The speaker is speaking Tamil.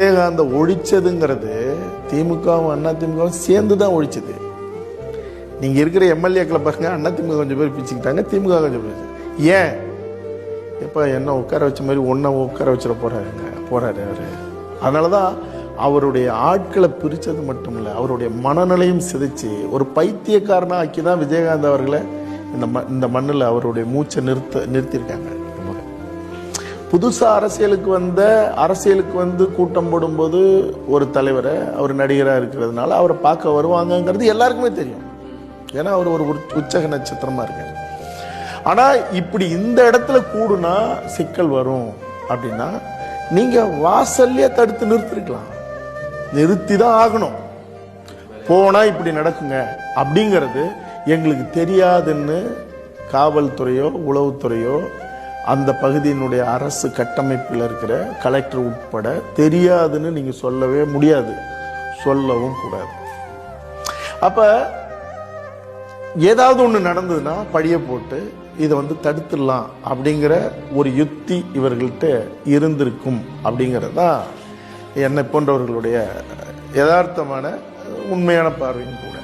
விஜயகாந்த ஒழிச்சதுங்கிறது திமுகவும் அண்ணா திமுகவும் சேர்ந்து தான் ஒழிச்சது. நீங்க இருக்கிற எம்எல்ஏக்களை பாருங்க அண்ணா திமுக கொஞ்சம் பேர் பிச்சுக்கிட்டாங்க திமுக கொஞ்சம் பேர் ஏன்? எப்ப என்ன உட்கார வச்ச மாதிரி ஒன்றா உட்கார வச்சிட போறாருங்க போறாரு அவரு. அதனால தான் அவருடைய ஆட்களை பிரிச்சது மட்டும் இல்லை அவருடைய மனநிலையும் சிதைச்சு ஒரு பைத்தியக்காரனாக ஆக்கி தான் விஜயகாந்த் அவர்களை இந்த ம இந்த மண்ணில் அவருடைய மூச்சை நிறுத்த நிறுத்தியிருக்காங்க. புதுசாக அரசியலுக்கு வந்த அரசியலுக்கு வந்து கூட்டம் போடும்போது ஒரு தலைவரை அவர் நடிகராக இருக்கிறதுனால அவரை பார்க்க வருவாங்கங்கிறது எல்லாருக்குமே தெரியும். ஏன்னா அவர் ஒரு உச்சக நட்சத்திரமா இருக்கார். ஆனால் இப்படி இந்த இடத்துல கூடுனா சிக்கல் வரும் அப்படின்னா நீங்கள் வாசல்லையே தடுத்து நிறுத்திருக்கலாம். நிறுத்தி தான் ஆகணும். போனால் இப்படி நடக்குங்க அப்படிங்கிறது எங்களுக்கு தெரியாதுன்னு காவல்துறையோ உளவுத்துறையோ அந்த பகுதியினுடைய அரசு கட்டமைப்பில் இருக்கிற கலெக்டர் உட்பட தெரியாதுன்னு நீங்கள் சொல்லவே முடியாது. சொல்லவும் கூடாது. அப்போ ஏதாவது ஒன்று நடந்ததுன்னா பழிய போட்டு இதை வந்து தடுத்துடலாம் அப்படிங்கிற ஒரு யுக்தி இவர்கள்ட்ட இருந்திருக்கும் அப்படிங்கிறது தான் என்னை போன்றவர்களுடைய யதார்த்தமான உண்மையான பார்வையும் கூட.